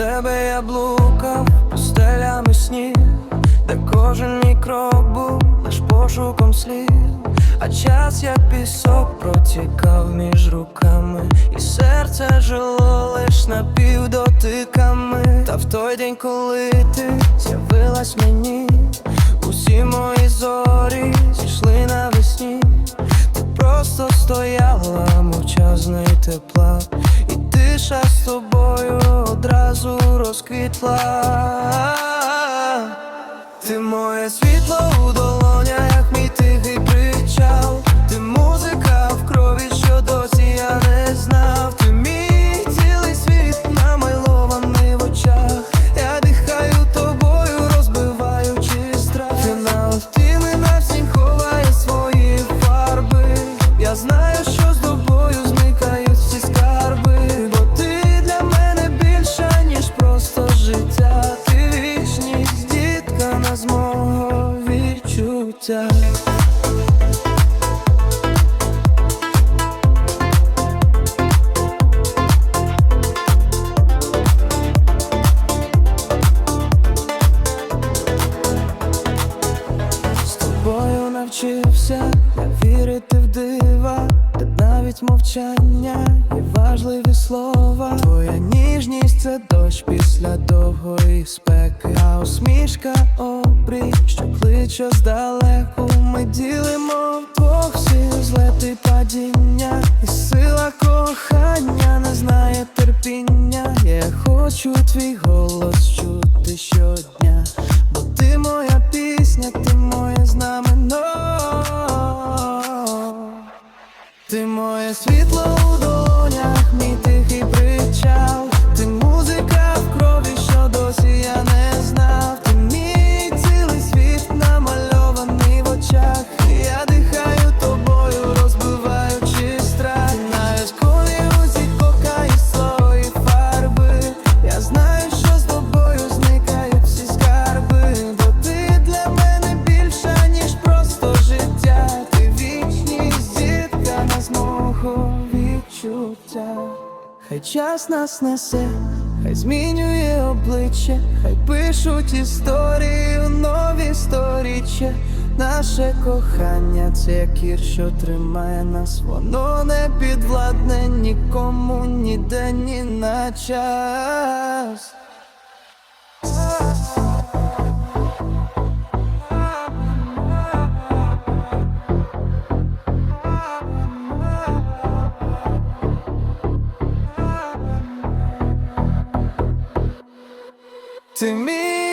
тебе я блукав пустелями снів, де кожен мій крок був лиш пошуком слів, а час як пісок протікав між руками, і серце жило лиш напівдотиками. Та в той день, коли ти з'явилась мені, усі мої зорі зійшли навесні. Ти просто стояла мовчазна і тепла, і тиша з тобою одразу розквітла. Ти моє світло відчуття. З тобою навчився я вірити в дива, де навіть мовчання і важливі слова. Твоя ніжність це дощ після довгої спеки, а усмішка обрій, що кличе здалеку. Ми ділимо Бог всі злети падіння, і сила кохання не знає терпіння. Я хочу твій голос чути щодня, відчуття. Хай час нас несе, хай змінює обличчя, хай пишуть історію, нові сторіччя. Наше кохання це кір, що тримає нас, воно не підвладне нікому, ніде, ні на час. Ти мій